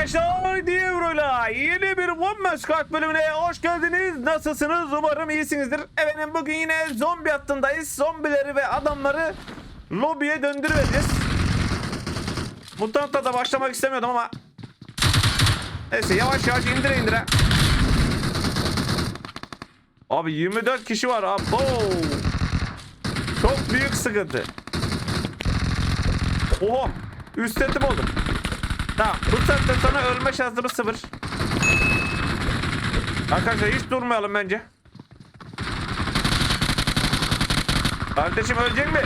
arkadaşlar Dio'yla yeni bir One Squad bölümüne hoş geldiniz. Nasılsınız? Umarım iyisinizdir. Efendim bugün yine zombi hattındayız. Zombileri ve adamları lobiye döndüreceğiz. Mutantla da başlamak istemiyordum ama Neyse yavaş yavaş indire indire. Abi 24 kişi var abi. Çok büyük sıkıntı. Oha. Üstetim oldum. Tamam. Bu saatten sonra ölme şansımız sıfır. Arkadaşlar hiç durmayalım bence. Kardeşim ölecek mi?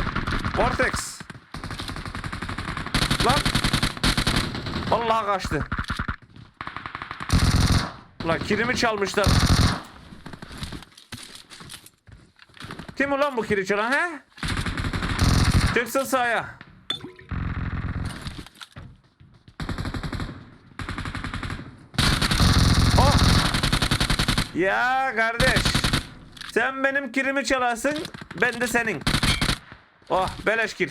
Vortex. Lan. Allah kaçtı. Ulan kilimi çalmışlar. Kim ulan bu kili çalan he? Çıksın sahaya. Oh. Ya kardeş. Sen benim kilimi çalarsın. Ben de senin. Oh beleş kil.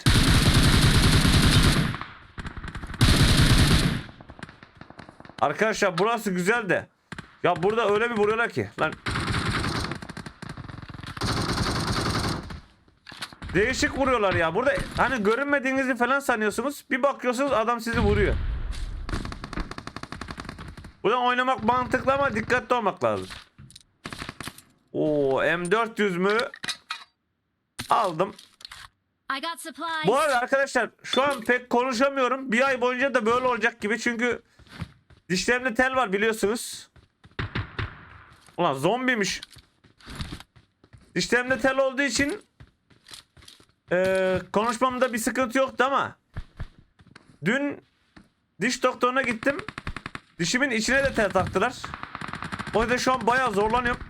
Arkadaşlar burası güzel de. Ya burada öyle bir vuruyorlar ki. Lan. Değişik vuruyorlar ya. Burada hani görünmediğinizi falan sanıyorsunuz. Bir bakıyorsunuz adam sizi vuruyor. Buradan oynamak mantıklı ama dikkatli olmak lazım. Oo M400 mü? Aldım. Bu arada arkadaşlar şu an pek konuşamıyorum. Bir ay boyunca da böyle olacak gibi çünkü dişlerimde tel var biliyorsunuz. Ulan zombiymiş. Dişlerimde tel olduğu için eee, konuşmamda bir sıkıntı yoktu ama dün diş doktoruna gittim. Dişimin içine de tel taktılar. O yüzden şu an bayağı zorlanıyorum.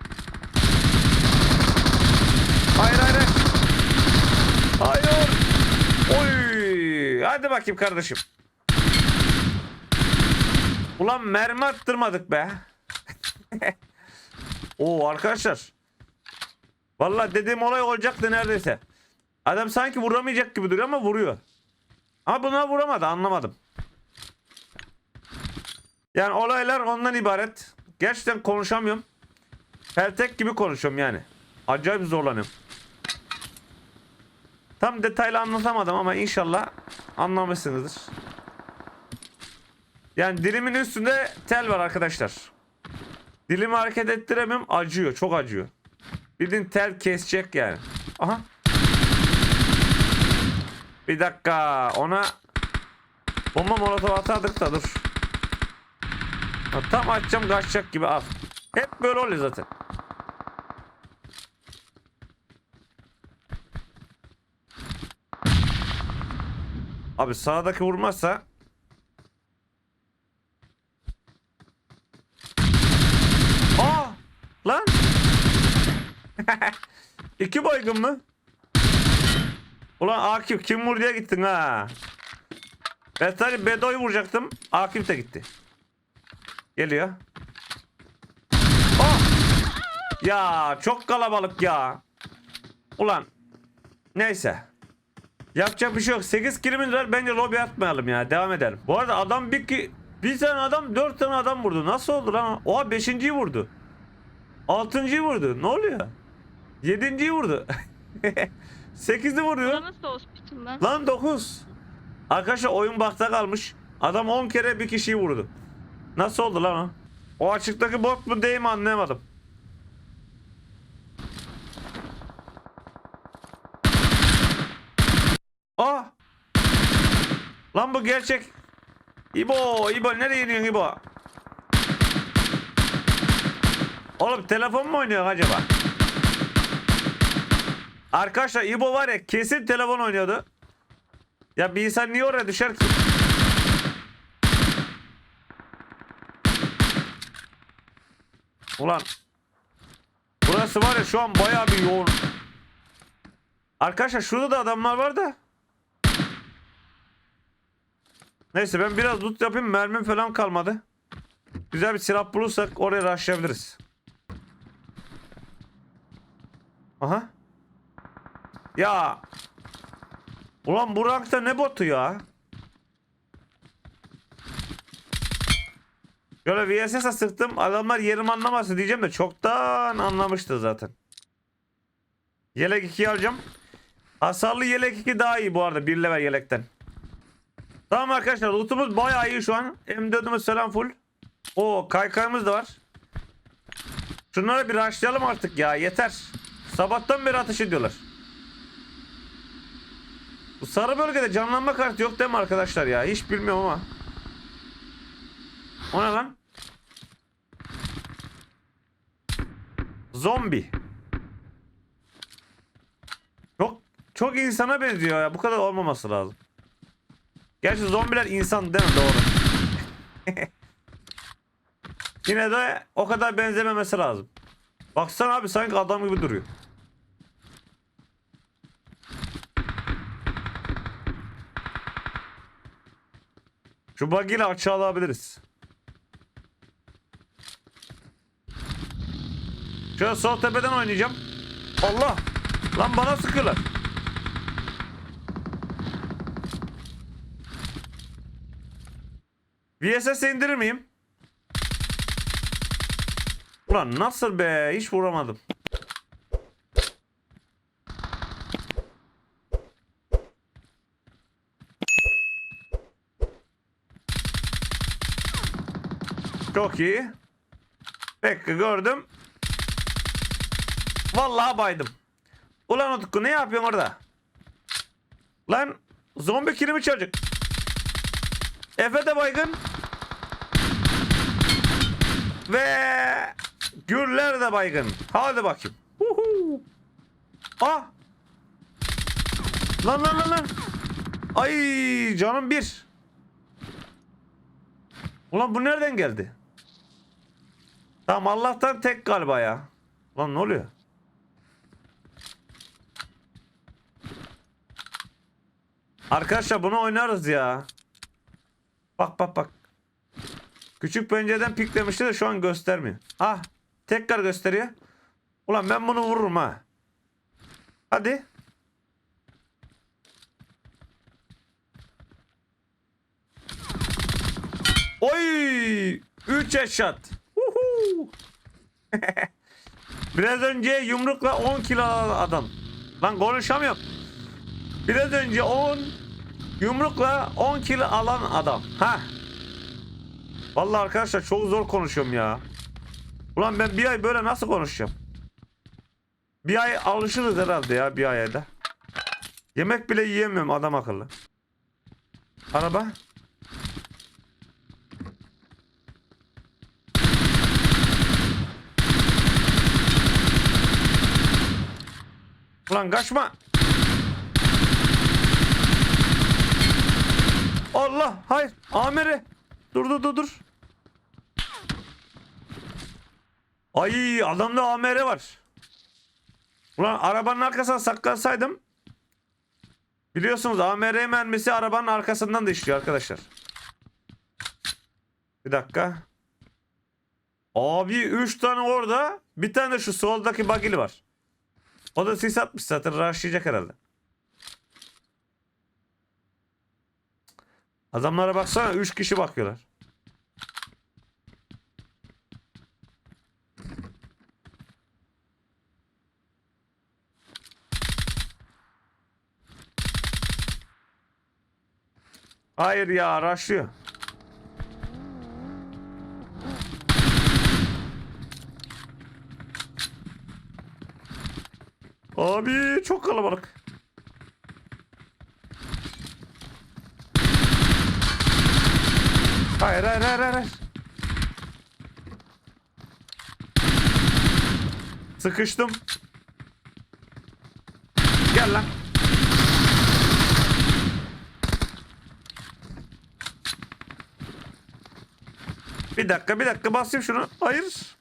Hayır hayır. hayır. Hayır. Oy. Hadi bakayım kardeşim. Ulan mermi attırmadık be. Oo arkadaşlar. Vallahi dediğim olay olacaktı neredeyse. Adam sanki vuramayacak gibi duruyor ama vuruyor. Ama buna vuramadı anlamadım. Yani olaylar ondan ibaret. Gerçekten konuşamıyorum. Peltek gibi konuşuyorum yani. Acayip zorlanıyorum. Tam detaylı anlatamadım ama inşallah anlamışsınızdır. Yani dilimin üstünde tel var arkadaşlar. Dilimi hareket ettiremiyorum acıyor çok acıyor. Bildiğin tel kesecek yani. Aha. Bir dakika ona bomba molotof atardık da dur. Tam açacağım kaçacak gibi al. Hep böyle oluyor zaten. Abi sağdaki vurmazsa Aa! Lan! İki baygın mı? Ulan Akif kim vur diye gittin ha. Ben sadece Bedo'yu vuracaktım. Akif de gitti. Geliyor. Oh! Ya çok kalabalık ya. Ulan. Neyse. Yapacak bir şey yok. 8 kilimiz var. Bence lobi atmayalım ya. Devam edelim. Bu arada adam bir ki bir tane adam 4 tane adam vurdu. Nasıl oldu lan? Oha 5.yi vurdu. 6.yı vurdu. Ne oluyor? 7.yi vurdu. 8'i vurdu. Buna nasıl hospital lan? 9. Arkadaşlar oyun bakta kalmış. Adam 10 kere bir kişiyi vurdu. Nasıl oldu lan o? O açıktaki bot mu değil mi anlayamadım. Aa! Lan bu gerçek. İbo, İbo nereye gidiyorsun İbo? Oğlum telefon mu oynuyor acaba? Arkadaşlar İbo var ya kesin telefon oynuyordu. Ya bir insan niye oraya düşer ki? Ulan. Burası var ya şu an bayağı bir yoğun. Arkadaşlar şurada da adamlar var da. Neyse ben biraz loot yapayım. Mermim falan kalmadı. Güzel bir silah bulursak oraya rushlayabiliriz. Aha. Ya. Ulan bu rankta ne botu ya? Şöyle VSS'e sıktım. Adamlar yerimi anlaması diyeceğim de çoktan anlamıştı zaten. Yelek 2'yi alacağım. Hasarlı yelek 2 daha iyi bu arada. 1 level yelekten. Tamam arkadaşlar lootumuz bayağı iyi şu an. M4'ümüz falan full. O kaykayımız da var. Şunları bir rushlayalım artık ya yeter. Sabahtan beri ateş ediyorlar. Bu sarı bölgede canlanma kartı yok değil mi arkadaşlar ya? Hiç bilmiyorum ama. O ne lan? Zombi. Çok çok insana benziyor ya. Bu kadar olmaması lazım. Gerçi zombiler insan değil mi? Doğru. Yine de o kadar benzememesi lazım. Baksana abi sanki adam gibi duruyor. Şu bug ile açığa alabiliriz. Şöyle sol tepeden oynayacağım. Allah! Lan bana sıkıyorlar. VSS indirir miyim? Ulan nasıl be? Hiç vuramadım. Çok iyi. Peki gördüm. Vallahi baydım. Ulan Utku ne yapıyorsun orada? Lan zombi kilimi çocuk. Efe de baygın. Ve Gürler de baygın. Hadi bakayım. Huhu. Ah. Lan lan lan lan. Ay canım bir. Ulan bu nereden geldi? Tamam Allah'tan tek galiba ya. Lan ne oluyor? Arkadaşlar bunu oynarız ya. Bak bak bak. Küçük pencereden piklemişti de şu an göstermiyor. Ah tekrar gösteriyor. Ulan ben bunu vururum ha. Hadi. Oy! 3 headshot. Biraz önce yumrukla 10 kilo adam. Lan konuşamıyorum. Biraz önce 10 yumrukla 10 kilo alan adam. Ha. Vallahi arkadaşlar çok zor konuşuyorum ya. Ulan ben bir ay böyle nasıl konuşacağım? Bir ay alışırız herhalde ya bir aya da. Yemek bile yiyemiyorum adam akıllı. Araba. Ulan kaçma. Allah hayır amiri. Dur dur dur. Ay adamda AMR var. Ulan arabanın arkasına saklansaydım. Biliyorsunuz AMR mermisi arabanın arkasından da işliyor arkadaşlar. Bir dakika. Abi 3 tane orada. Bir tane şu soldaki bagili var. O da sis atmış zaten. Rushlayacak herhalde. Adamlara baksana 3 kişi bakıyorlar. Hayır ya rushlıyor. Abi çok kalabalık. Hayır hayır hayır hayır. Sıkıştım. Gel lan. Bir dakika bir dakika basayım şunu. Hayır.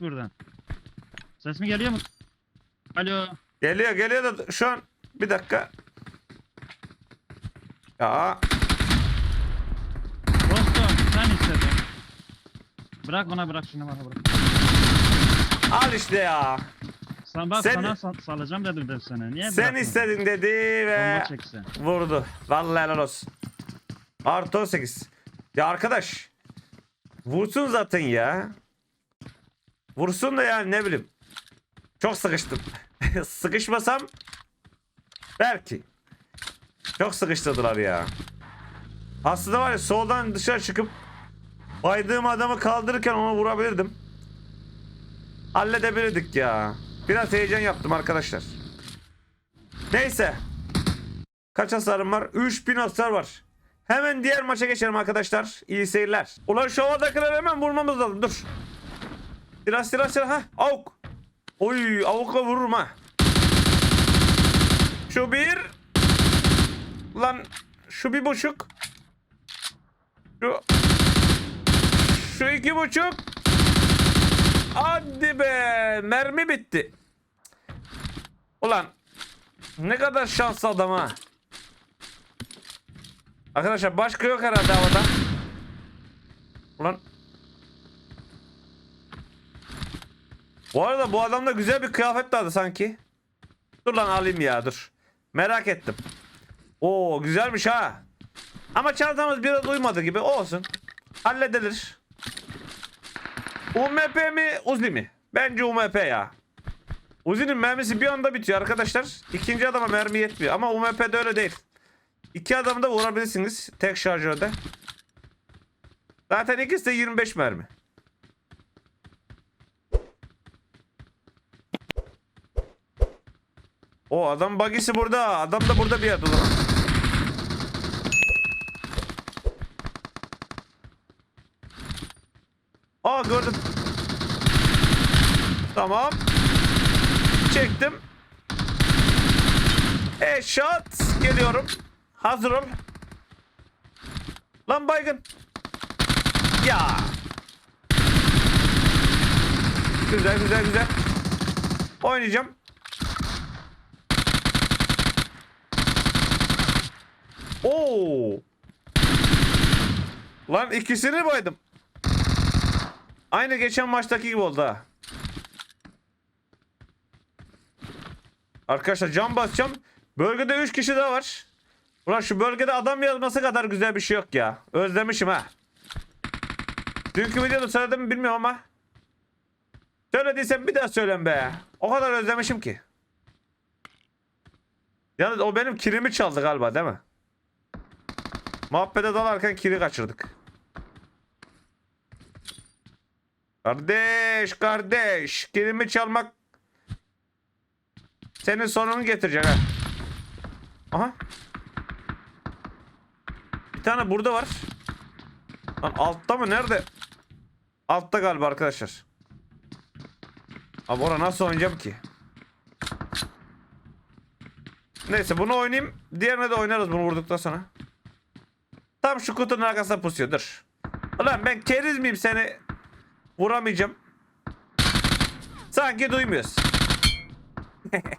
buradan. Ses mi geliyor mu? Alo. Geliyor geliyor da şu an bir dakika. Ya Dostum sen istedin. Bırak bana bırak şunu bana bırak. al işte ya. Sen bak Sen- sana sal- salacağım dedim ben sana. Niye Sen bırakmadın? istedin dedi ve Bomba vurdu. Vallahi helal olsun. Artı 18. Ya arkadaş. Vursun zaten ya. Vursun da yani ne bileyim. Çok sıkıştım. Sıkışmasam belki. Çok sıkıştırdılar ya. Aslında var ya soldan dışarı çıkıp baydığım adamı kaldırırken onu vurabilirdim. Halledebilirdik ya. Biraz heyecan yaptım arkadaşlar. Neyse. Kaç hasarım var? 3000 hasar var. Hemen diğer maça geçelim arkadaşlar. İyi seyirler. Ulan şu havadakileri hemen vurmamız lazım. Dur. Silah silah. Ha, avuk. Oy avukla vururum ha. Şu bir. Lan şu bir buçuk. Şu. Şu iki buçuk. Hadi be. Mermi bitti. Ulan ne kadar şanslı adam ha. Arkadaşlar başka yok herhalde havada. Ulan. Bu arada bu adamda güzel bir kıyafet vardı sanki. Dur lan alayım ya dur. Merak ettim. Oo güzelmiş ha. Ama çantamız biraz uymadı gibi olsun. Halledilir. UMP mi Uzi mi? Bence UMP ya. Uzi'nin mermisi bir anda bitiyor arkadaşlar. İkinci adama mermi yetmiyor. Ama UMP'de öyle değil. İki adamı da vurabilirsiniz. Tek şarjörde. Zaten ikisi de 25 mermi. O adam bagisi burada. Adam da burada bir yerde o. Aa gördüm. Tamam. Çektim. E shot geliyorum. Hazır ol. Lan baygın. Ya. Güzel güzel güzel. Oynayacağım. Oo. Lan ikisini baydım. Aynı geçen maçtaki gibi oldu ha. Arkadaşlar cam basacağım. Bölgede 3 kişi daha var. Ulan şu bölgede adam yazması kadar güzel bir şey yok ya. Özlemişim ha. Dünkü videoda söyledim mi bilmiyorum ama. Söylediysem bir daha söylem be. O kadar özlemişim ki. Yalnız o benim kilimi çaldı galiba değil mi? Muhabbete dalarken kili kaçırdık. Kardeş kardeş kilimi çalmak senin sonunu getirecek ha. Aha. Bir tane burada var. Lan altta mı? Nerede? Altta galiba arkadaşlar. Abi orada nasıl oynayacağım ki? Neyse bunu oynayayım. Diğerine de oynarız bunu vurduktan sonra. Tam şu kutunun arkasında pusuyor. Dur. Ulan ben keriz miyim seni? Vuramayacağım. Sanki duymuyoruz.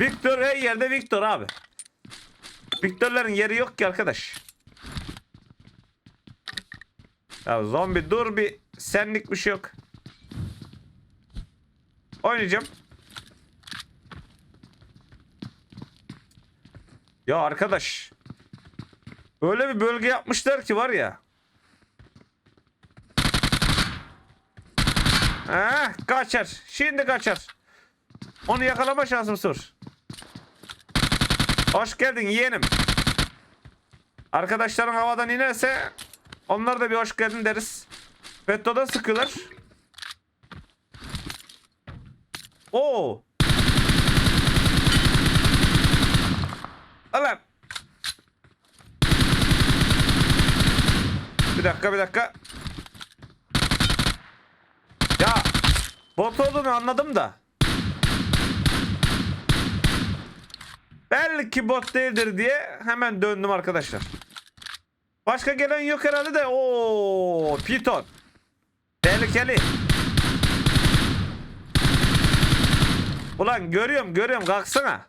Victor her yerde Victor abi. Victor'ların yeri yok ki arkadaş. Ya zombi dur bir senlik bir şey yok. Oynayacağım. Ya arkadaş. Öyle bir bölge yapmışlar ki var ya. Heh, kaçar. Şimdi kaçar. Onu yakalama şansım sır. Hoş geldin yeğenim. Arkadaşların havadan inerse onlar da bir hoş geldin deriz. Petto'da sıkılır. Oo. Alan. Bir dakika bir dakika. Ya bot olduğunu anladım da. Belki bot değildir diye hemen döndüm arkadaşlar. Başka gelen yok herhalde de. Oo, Piton. Tehlikeli. Ulan görüyorum görüyorum kalksana.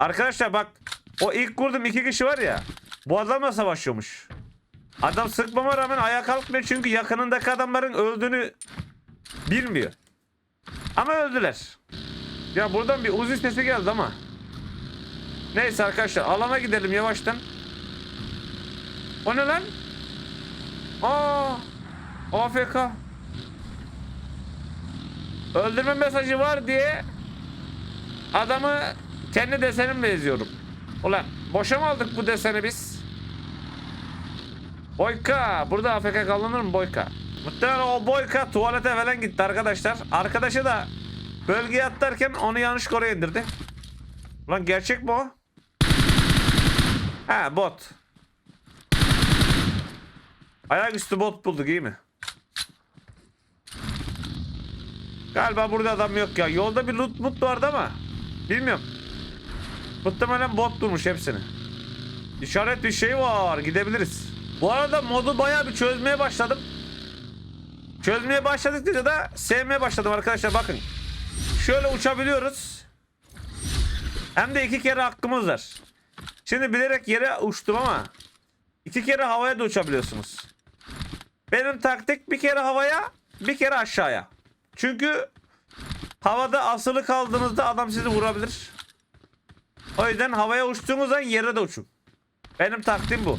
Arkadaşlar bak o ilk kurdum iki kişi var ya. Bu adamla savaşıyormuş. Adam sıkmama rağmen ayağa kalkmıyor çünkü yakınındaki adamların öldüğünü bilmiyor. Ama öldüler. Ya buradan bir uzi sesi geldi ama. Neyse arkadaşlar alana gidelim yavaştan. O ne lan? Aa, AFK. Öldürme mesajı var diye adamı kendi desenimle eziyorum. Ulan boşa mı aldık bu deseni biz? Boyka. Burada AFK kalınır mı Boyka? Muhtemelen o Boyka tuvalete falan gitti arkadaşlar. Arkadaşı da bölgeye atlarken onu yanlış oraya indirdi. Ulan gerçek mi o? Ha bot. Ayaküstü bot bulduk iyi mi? Galiba burada adam yok ya. Yolda bir loot mut vardı ama. Bilmiyorum. Muhtemelen bot durmuş hepsini. İşaret bir şey var. Gidebiliriz. Bu arada modu bayağı bir çözmeye başladım. Çözmeye başladıkça da sevmeye başladım arkadaşlar bakın. Şöyle uçabiliyoruz. Hem de iki kere hakkımız var. Şimdi bilerek yere uçtum ama iki kere havaya da uçabiliyorsunuz. Benim taktik bir kere havaya bir kere aşağıya. Çünkü havada asılı kaldığınızda adam sizi vurabilir. O yüzden havaya uçtuğunuz zaman yere de uçun. Benim taktiğim bu.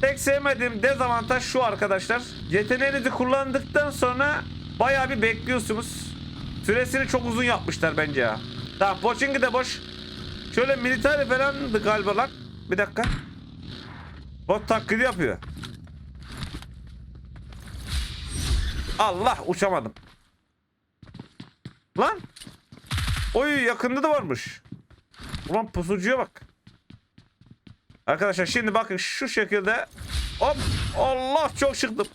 Tek sevmediğim dezavantaj şu arkadaşlar. Yeteneğinizi kullandıktan sonra bayağı bir bekliyorsunuz. Süresini çok uzun yapmışlar bence ya. Tamam Pochinki de boş. Şöyle militari falandı galiba lan. Bir dakika. Bot taklidi yapıyor. Allah uçamadım. Lan. Oy yakında da varmış. Ulan pusucuya bak. Arkadaşlar şimdi bakın şu şekilde. Hop. Allah çok çıktım.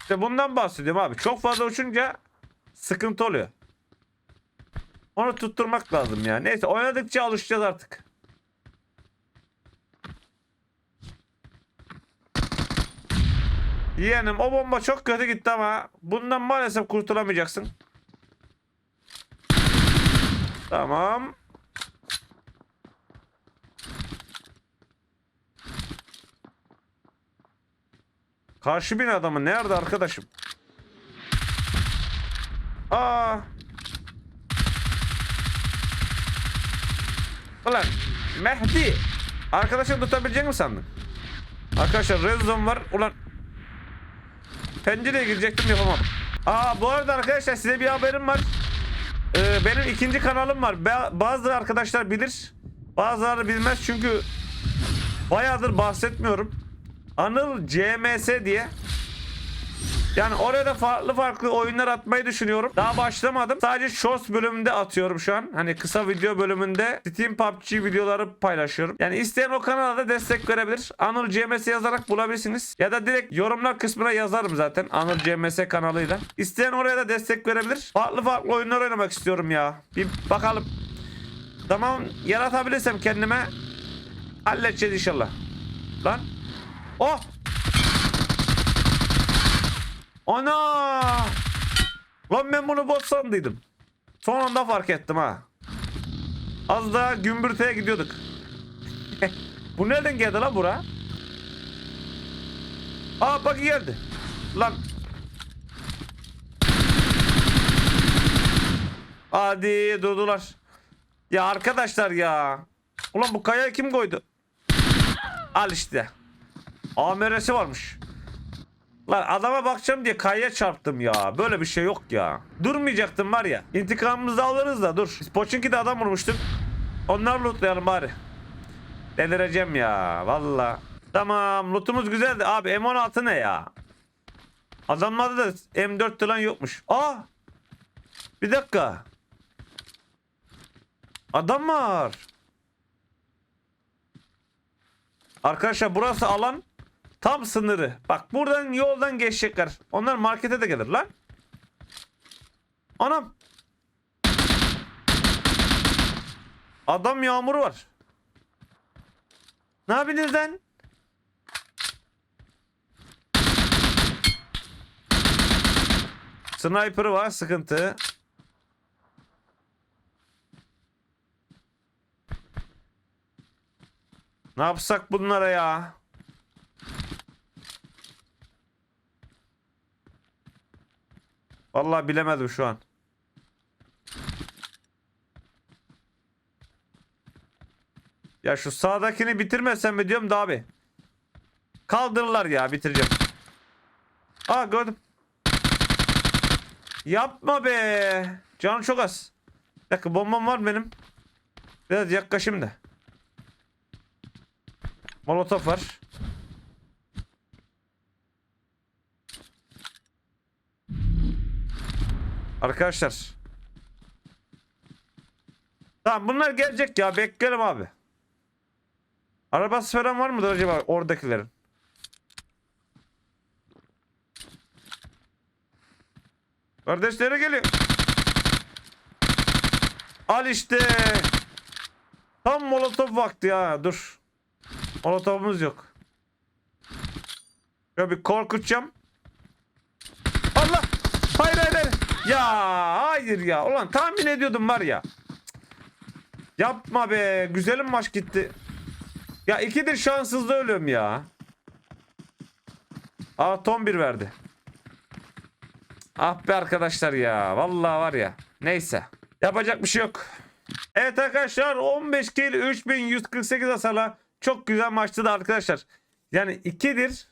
İşte bundan bahsediyorum abi. Çok fazla uçunca sıkıntı oluyor. Onu tutturmak lazım ya. Neyse oynadıkça alışacağız artık. Yeğenim o bomba çok kötü gitti ama bundan maalesef kurtulamayacaksın. Tamam. Karşı bin adamı nerede arkadaşım? Aa. Ulan Mehdi. Arkadaşını tutabilecek mi sandın? Arkadaşlar red zone var. Ulan pencereye girecektim yapamadım. Aa bu arada arkadaşlar size bir haberim var. Ee, benim ikinci kanalım var. Ba- bazı arkadaşlar bilir. Bazıları bilmez çünkü bayağıdır bahsetmiyorum. Anıl CMS diye. Yani oraya da farklı farklı oyunlar atmayı düşünüyorum. Daha başlamadım. Sadece Shorts bölümünde atıyorum şu an. Hani kısa video bölümünde Steam PUBG videoları paylaşıyorum. Yani isteyen o kanala da destek verebilir. Anıl CMS yazarak bulabilirsiniz. Ya da direkt yorumlar kısmına yazarım zaten. Anıl CMS kanalıyla. İsteyen oraya da destek verebilir. Farklı farklı oyunlar oynamak istiyorum ya. Bir bakalım. Tamam yaratabilirsem kendime halledeceğiz inşallah. Lan. Oh! Ana! Lan ben bunu bot sandıydım. Son anda fark ettim ha. Az daha gümbürtüye gidiyorduk. Bu nereden geldi lan bura? Aa bak geldi. Lan. Hadi durdular. Ya arkadaşlar ya. Ulan bu kayayı kim koydu? Al işte. AMR'si varmış. Lan adama bakacağım diye kayaya çarptım ya. Böyle bir şey yok ya. Durmayacaktım var ya. İntikamımızı alırız da dur. Biz Pochinki'de adam vurmuştuk. Onları lootlayalım bari. Delireceğim ya. Valla. Tamam lootumuz güzeldi. Abi M16 ne ya? Adamlarda da M4 falan yokmuş. Aa! Bir dakika. Adam var. Arkadaşlar burası alan tam sınırı. Bak buradan yoldan geçecekler. Onlar markete de gelir lan. Anam. Adam yağmuru var. Ne yapıyorsunuz lan? Sniper var sıkıntı. Ne yapsak bunlara ya? Vallahi bilemedim şu an. Ya şu sağdakini bitirmesem mi diyorum da abi. Kaldırırlar ya bitireceğim. Aa gördüm. Yapma be. Canım çok az. Bir dakika bombam var benim. Biraz yaklaşayım da. Molotof var. Arkadaşlar. Tamam bunlar gelecek ya beklerim abi. Arabası falan var mıdır acaba oradakilerin? Kardeşleri geliyor. Al işte. Tam molotof vakti ya. Dur. Molotofumuz yok. Şöyle bir korkutacağım. Allah. Hayır hayır hayır. Ya hayır ya. Ulan tahmin ediyordum var ya. Yapma be. Güzelim maç gitti. Ya ikidir şanssızda ölüyorum ya. Aa ton bir verdi. Ah be arkadaşlar ya. Vallahi var ya. Neyse. Yapacak bir şey yok. Evet arkadaşlar 15 kill 3148 hasarla çok güzel maçtı da arkadaşlar. Yani ikidir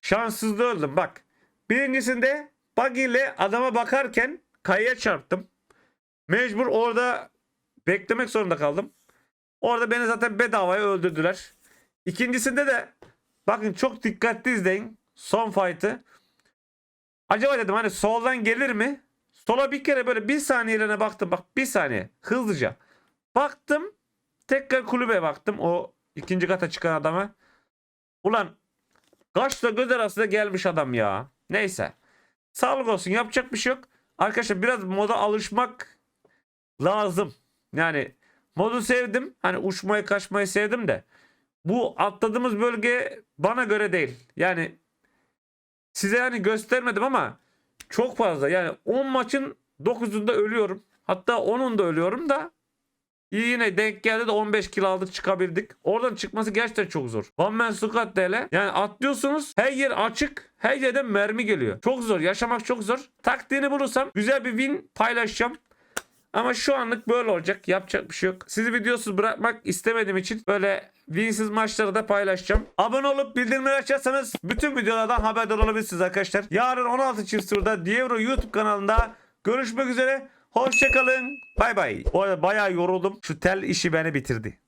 şanssızda öldüm. Bak. Birincisinde buggy ile adama bakarken kayaya çarptım. Mecbur orada beklemek zorunda kaldım. Orada beni zaten bedavaya öldürdüler. İkincisinde de bakın çok dikkatli izleyin. Son fight'ı. Acaba dedim hani soldan gelir mi? Sola bir kere böyle bir saniyeliğine baktım. Bak bir saniye. Hızlıca. Baktım. Tekrar kulübe baktım. O ikinci kata çıkan adama. Ulan kaçla göz arasında gelmiş adam ya. Neyse. Sağlık olsun. Yapacak bir şey yok. Arkadaşlar biraz moda alışmak lazım. Yani modu sevdim. Hani uçmayı kaçmayı sevdim de. Bu atladığımız bölge bana göre değil. Yani size yani göstermedim ama çok fazla. Yani 10 maçın 9'unda ölüyorum. Hatta 10'unda ölüyorum da yine denk geldi de 15 kilo aldık çıkabildik. Oradan çıkması gerçekten çok zor. One Man Squad hele. Yani atlıyorsunuz her yer açık. Her yerden mermi geliyor. Çok zor. Yaşamak çok zor. Taktiğini bulursam güzel bir win paylaşacağım. Ama şu anlık böyle olacak. Yapacak bir şey yok. Sizi videosuz bırakmak istemediğim için böyle winsiz maçları da paylaşacağım. Abone olup bildirimleri açarsanız bütün videolardan haberdar olabilirsiniz arkadaşlar. Yarın 16 çift turda Dievro YouTube kanalında görüşmek üzere. Hoşçakalın. Bay bay. Bu arada bayağı yoruldum. Şu tel işi beni bitirdi.